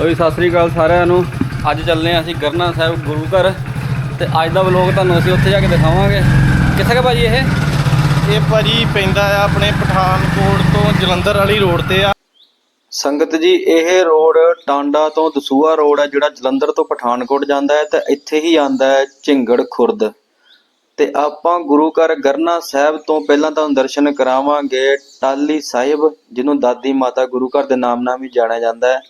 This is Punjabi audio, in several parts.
ਲੋ ਜੀ ਸਤਿ ਸ੍ਰੀ ਅਕਾਲ ਸਾਰਿਆਂ ਨੂੰ। ਅੱਜ ਚੱਲਨੇ ਆ ਅਸੀਂ ਗਰਨਾ ਸਾਹਿਬ ਗੁਰੂ ਘਰ। ਤੇ ਅੱਜ ਦਾ ਵਲੋਗ ਤੁਹਾਨੂੰ ਅਸੀਂ ਉੱਥੇ ਜਾ ਕੇ ਦਿਖਾਵਾਂਗੇ। ਕਿੱਥੇ ਹੈ ਭਾਜੀ ਇਹ? ਇਹ ਭਾਜੀ ਪੈਂਦਾ ਆ ਆਪਣੇ ਪਠਾਨਕੋਟ ਤੋਂ ਜਲੰਧਰ ਵਾਲੀ ਰੋਡ ਤੇ ਆ। ਸੰਗਤ ਜੀ ਇਹ ਰੋਡ ਟਾਂਡਾ ਤੋਂ ਦਸੂਆ ਰੋਡ ਹੈ ਜਿਹੜਾ ਜਲੰਧਰ ਤੋਂ ਪਠਾਨਕੋਟ ਜਾਂਦਾ ਹੈ ਤੇ ਇੱਥੇ ਹੀ ਆਂਦਾ ਹੈ ਝਿੰਗੜ ਖੁਰਦ। ਤੇ ਆਪਾਂ ਗੁਰੂ ਘਰ ਗਰਨਾ ਸਾਹਿਬ ਤੋਂ ਪਹਿਲਾਂ ਤੁਹਾਨੂੰ ਦਰਸ਼ਨ ਕਰਾਵਾਂਗੇ। ਟਾਲੀ ਸਾਹਿਬ ਜਿਹਨੂੰ ਦਾਦੀ ਮਾਤਾ ਗੁਰੂ ਘਰ ਦੇ ਨਾਮ ਨਾਲ ਵੀ ਜਾਣਿਆ ਜਾਂਦਾ ਹੈ।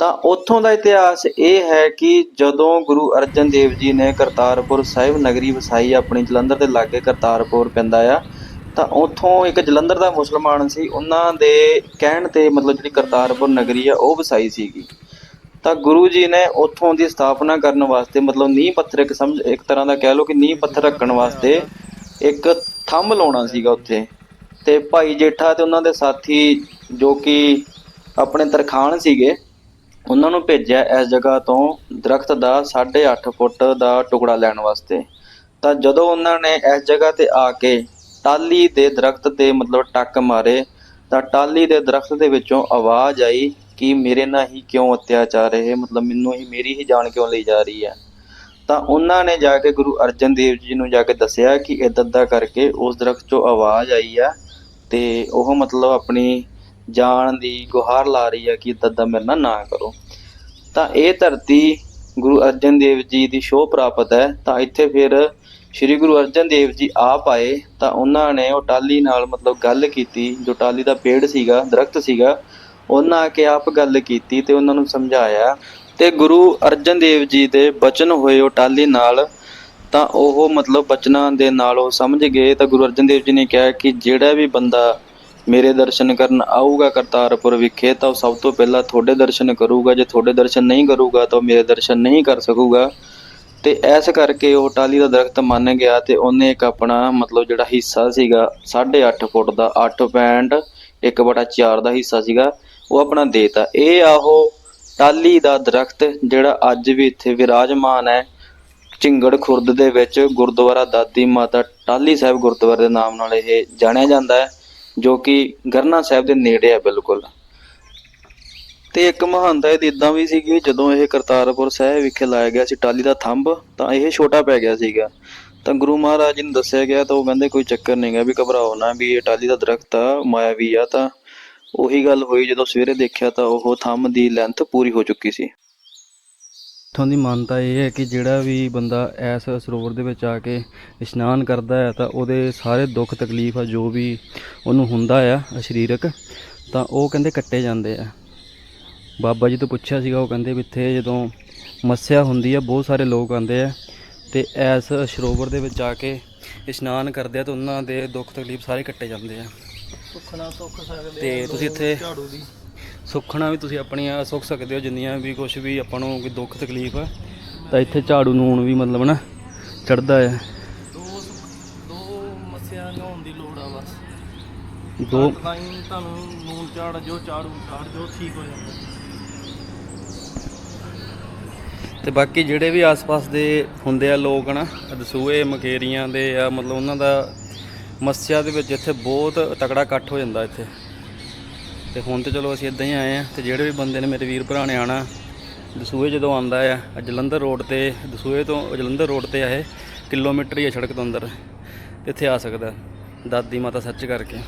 ਤਾਂ ਉੱਥੋਂ ਦਾ ਇਤਿਹਾਸ ਇਹ ਹੈ ਕਿ ਜਦੋਂ ਗੁਰੂ ਅਰਜਨ ਦੇਵ ਜੀ ਨੇ ਕਰਤਾਰਪੁਰ ਸਾਹਿਬ ਨਗਰੀ ਵਸਾਈ, ਆਪਣੀ ਜਲੰਧਰ ਦੇ ਲਾਗੇ ਕਰਤਾਰਪੁਰ ਪੈਂਦਾ ਆ, ਤਾਂ ਉੱਥੋਂ ਇੱਕ ਜਲੰਧਰ ਦਾ ਮੁਸਲਮਾਨ ਸੀ, ਉਹਨਾਂ ਦੇ ਕਹਿਣ ਤੇ ਮਤਲਬ ਜਿਹੜੀ ਕਰਤਾਰਪੁਰ ਨਗਰੀ ਆ, ਉਹ ਵਸਾਈ ਸੀਗੀ। ਤਾਂ ਗੁਰੂ ਜੀ ਨੇ ਉੱਥੋਂ ਦੀ ਸਥਾਪਨਾ ਕਰਨ ਵਾਸਤੇ, ਮਤਲਬ ਨੀਂਹ ਪੱਥਰ ਇੱਕ ਸਮਝ, ਇੱਕ ਤਰ੍ਹਾਂ ਦਾ ਕਹਿ ਲਓ ਕਿ ਨੀਂਹ ਪੱਥਰ ਰੱਖਣ ਵਾਸਤੇ ਇੱਕ ਥੰਮ ਲਾਉਣਾ ਸੀਗਾ ਉੱਥੇ। ਤੇ ਭਾਈ ਜੇਠਾ ਤੇ ਉਹਨਾਂ ਦੇ ਸਾਥੀ ਜੋ ਕਿ ਆਪਣੇ ਤਰਖਾਣ ਸੀਗੇ ਉਹਨਾਂ ਨੂੰ ਭੇਜਿਆ ਇਸ ਜਗ੍ਹਾ ਤੋਂ ਦਰਖਤ ਦਾ 8.5 ਫੁੱਟ ਦਾ ਟੁਕੜਾ ਲੈਣ ਵਾਸਤੇ। ਤਾਂ ਜਦੋਂ ਉਹਨਾਂ ਨੇ ਇਸ ਜਗ੍ਹਾ ਤੇ ਆ ਕੇ ਟਾਲੀ ਦੇ ਦਰਖਤ ਤੇ ਮਤਲਬ ਟੱਕ ਮਾਰੇ, ਤਾਂ ਟਾਲੀ ਦੇ ਦਰਖਤ ਦੇ ਵਿੱਚੋਂ ਆਵਾਜ਼ ਆਈ ਕਿ ਮੇਰੇ ਨਾਲ ਹੀ ਕਿਉਂ ਅਤਿਆਚਾਰ ਇਹ ਮਤਲਬ ਮੈਨੂੰ ਹੀ, ਮੇਰੀ ਹੀ ਜਾਨ ਕਿਉਂ ਲਈ ਜਾ ਰਹੀ ਹੈ? ਤਾਂ ਉਹਨਾਂ ਨੇ ਜਾ ਕੇ ਗੁਰੂ ਅਰਜਨ ਦੇਵ ਜੀ ਨੂੰ ਜਾ ਕੇ ਦੱਸਿਆ ਕਿ ਇਦਾਂ ਦਾ ਕਰਕੇ ਉਸ ਦਰਖਤ 'ਚੋਂ ਆਵਾਜ਼ ਆਈ ਆ ਤੇ ਉਹ ਮਤਲਬ ਆਪਣੀ ਜਾਣ ਦੀ ਗੁਹਾਰ ਲਾ ਰਹੀ ਹੈ ਕਿ ਇਦਾਂ ਦਾ ਮੇਰੇ ਨਾਲ ਨਾ ਕਰੋ। ਤਾਂ ਇਹ ਧਰਤੀ ਗੁਰੂ ਅਰਜਨ ਦੇਵ ਜੀ ਦੀ ਸ਼ੋਅ ਪ੍ਰਾਪਤ ਹੈ। ਤਾਂ ਇੱਥੇ ਫਿਰ ਸ੍ਰੀ ਗੁਰੂ ਅਰਜਨ ਦੇਵ ਜੀ ਆਪ ਆਏ। ਤਾਂ ਉਹਨਾਂ ਨੇ ਉਹ ਟਾਲੀ ਨਾਲ ਮਤਲਬ ਗੱਲ ਕੀਤੀ, ਜੋ ਟਾਲੀ ਦਾ ਪੇੜ ਸੀਗਾ, ਦਰਖਤ ਸੀਗਾ, ਉਹਨਾਂ ਆ ਕੇ ਆਪ ਗੱਲ ਕੀਤੀ ਤੇ ਉਹਨਾਂ ਨੂੰ ਸਮਝਾਇਆ। ਤੇ ਗੁਰੂ ਅਰਜਨ ਦੇਵ ਜੀ ਦੇ ਬਚਨ ਹੋਏ ਉਹ ਟਾਲੀ ਨਾਲ, ਤਾਂ ਉਹ ਮਤਲਬ ਬਚਨਾਂ ਦੇ ਨਾਲ ਉਹ ਸਮਝ ਗਏ। ਤਾਂ ਗੁਰੂ ਅਰਜਨ ਦੇਵ ਜੀ ਨੇ ਕਿਹਾ ਕਿ ਜਿਹੜਾ ਵੀ ਬੰਦਾ ਮੇਰੇ ਦਰਸ਼ਨ ਕਰਨ ਆਊਗਾ ਕਰਤਾਰਪੁਰ ਵਿਖੇ, ਤਾਂ ਉਹ ਸਭ ਤੋਂ ਪਹਿਲਾਂ ਤੁਹਾਡੇ ਦਰਸ਼ਨ ਕਰੂਗਾ। ਜੇ ਤੁਹਾਡੇ ਦਰਸ਼ਨ ਨਹੀਂ ਕਰੂਗਾ, ਤਾਂ ਉਹ ਮੇਰੇ ਦਰਸ਼ਨ ਨਹੀਂ ਕਰ ਸਕੂਗਾ। ਤੇ ਐਸ ਕਰਕੇ ਉਹ ਟਾਲੀ ਦਾ ਦਰਖਤ ਮੰਨ ਗਿਆ ਤੇ ਉਹਨੇ ਇੱਕ ਆਪਣਾ ਮਤਲਬ ਜਿਹੜਾ ਹਿੱਸਾ ਸੀਗਾ 8.5 ਫੁੱਟ ਦਾ 8.1/4 ਦਾ ਹਿੱਸਾ ਸੀਗਾ, ਉਹ ਆਪਣਾ ਦੇਤਾ। ਇਹ ਆਹੋ ਟਾਲੀ ਦਾ ਦਰਖਤ ਜਿਹੜਾ ਅੱਜ ਵੀ ਇੱਥੇ ਵਿਰਾਜਮਾਨ ਹੈ। ਝਿੰਗੜ ਖੁਰਦ ਦੇ ਵਿੱਚ ਗੁਰਦੁਆਰਾ ਦਾਦੀ ਮਾਤਾ ਟਾਲੀ ਸਾਹਿਬ ਗੁਰਦੁਆਰੇ ਦੇ ਨਾਮ ਨਾਲ ਇਹ ਜਾਣਿਆ ਜਾਂਦਾ ਹੈ। ਜੋ ਕਿ ਗਰਨਾ ਸਾਹਿਬ ਦੇ ਨੇੜੇ ਹੈ ਬਿਲਕੁਲ। ਤੇ ਇੱਕ ਮਹਾਨਤਾ ਇਹਦੀ ਇਦਾਂ ਵੀ ਸੀ ਕਿ ਜਦੋਂ ਇਹ ਕਰਤਾਰਪੁਰ ਸਾਹਿਬ ਵਿਖੇ ਲਾਇਆ ਗਿਆ ਸੀ ਟਾਲੀ ਦਾ ਥੰਬ, ਤਾਂ ਇਹ ਛੋਟਾ ਪੈ ਗਿਆ ਸੀਗਾ। ਤਾਂ ਗੁਰੂ ਮਹਾਰਾਜ ਜੀ ਨੂੰ ਦੱਸਿਆ ਗਿਆ, ਤਾਂ ਉਹ ਕਹਿੰਦੇ ਕੋਈ ਚੱਕਰ ਨਹੀਂਗਾ ਵੀ ਘਬਰਾਓ ਨਾ ਵੀ ਇਹ ਟਾਲੀ ਦਾ ਦਰਖਤ ਆ ਮਾਇਆਵੀ ਆ, ਤਾਂ ਉਹੀ ਗੱਲ ਹੋਈ, ਜਦੋਂ ਸਵੇਰੇ ਦੇਖਿਆ ਤਾਂ ਉਹ ਥੰਮ ਦੀ ਲੈਂਥ ਪੂਰੀ ਹੋ ਚੁੱਕੀ ਸੀ। ਇੱਥੋਂ ਦੀ ਮਾਨਤਾ ਇਹ ਹੈ ਕਿ ਜਿਹੜਾ ਵੀ ਬੰਦਾ ਐਸ ਸਰੋਵਰ ਦੇ ਵਿੱਚ ਆ ਕੇ ਇਸ਼ਨਾਨ ਕਰਦਾ ਹੈ ਤਾਂ ਉਹਦੇ ਸਾਰੇ ਦੁੱਖ ਤਕਲੀਫ ਆ ਜੋ ਵੀ ਉਹਨੂੰ ਹੁੰਦਾ ਆ ਸਰੀਰਕ ਤਾਂ ਉਹ ਕਹਿੰਦੇ ਕੱਟੇ ਜਾਂਦੇ ਆ। ਬਾਬਾ ਜੀ ਤੋਂ ਪੁੱਛਿਆ ਸੀਗਾ ਉਹ ਕਹਿੰਦੇ ਵੀ ਇੱਥੇ ਜਦੋਂ ਮੱਸਿਆ ਹੁੰਦੀ ਆ ਬਹੁਤ ਸਾਰੇ ਲੋਕ ਆਉਂਦੇ ਆ ਤੇ ਐਸ ਸਰੋਵਰ ਦੇ ਵਿੱਚ ਜਾ ਕੇ ਇਸ਼ਨਾਨ ਕਰਦੇ ਆ ਤਾਂ ਉਹਨਾਂ ਦੇ ਦੁੱਖ ਤਕਲੀਫ ਸਾਰੇ ਕੱਟੇ ਜਾਂਦੇ ਆ। ਸੁਖਣਾ ਸੁੱਖ ਸਕਦੇ ਤੇ ਤੁਸੀਂ ਇੱਥੇ ਝਾੜੂ ਦੀ। ਸੁੱਖਣਾ ਵੀ ਤੁਸੀਂ ਆਪਣੀਆਂ ਸੁੱਖ ਸਕਦੇ ਹੋ ਜਿੰਨੀਆਂ ਵੀ ਕੁਝ ਵੀ ਆਪਾਂ ਨੂੰ ਕੋਈ ਦੁੱਖ ਤਕਲੀਫ ਆ। ਤਾਂ ਇੱਥੇ ਝਾੜੂ ਨੂਣ ਵੀ ਮਤਲਬ ਨਾ ਚੜਦਾ ਹੈ ਦੋ ਸੁੱਖ- ਦੋ ਮੱਸਿਆ ਨਹਾਉਣ ਦੀ ਲੋੜ ਆ ਬਸ। ਦੋ ਹੀ ਤੁਹਾਨੂੰ ਨੂਨ ਝਾੜ ਜੋ ਝਾੜੂ ਝਾੜ ਜੋ ਠੀਕ ਹੋ ਜਾਂਦਾ। ਤੇ ਬਾਕੀ ਜਿਹੜੇ ਵੀ ਆਸ-ਪਾਸ ਦੇ ਹੁੰਦੇ ਆ ਲੋਕ ਨਾ ਦਸੂਏ ਮਕੇਰੀਆਂ ਦੇ ਆ ਮਤਲਬ ਉਹਨਾਂ ਦਾ ਮੱਸਿਆ ਦੇ ਵਿੱਚ ਇੱਥੇ ਬਹੁਤ ਤਕੜਾ ਇਕੱਠ ਹੋ ਜਾਂਦਾ ਇੱਥੇ। ਤੇ ਹੁਣ ਤੇ ਚਲੋ ਅਸੀਂ ਇਦਾਂ ਹੀ ਆਏ ਆ ਤੇ ਜਿਹੜੇ ਵੀ ਬੰਦੇ ਨੇ ਮੇਰੇ ਵੀਰ ਭਰਾ ਨੇ ਆਣਾ ਦਸੂਏ ਜਦੋਂ ਆਂਦਾ ਆ ਜਲੰਧਰ ਰੋਡ ਤੇ, ਦਸੂਏ ਤੋਂ ਜਲੰਧਰ ਰੋਡ ਤੇ ਆ ਇਹ ਕਿਲੋਮੀਟਰ ਹੀ ਆ ਸੜਕ ਤੋਂ ਅੰਦਰ, ਇੱਥੇ ਆ ਸਕਦਾ, ਦਾਦੀ ਮਾਤਾ ਸੱਚ ਕਰਕੇ।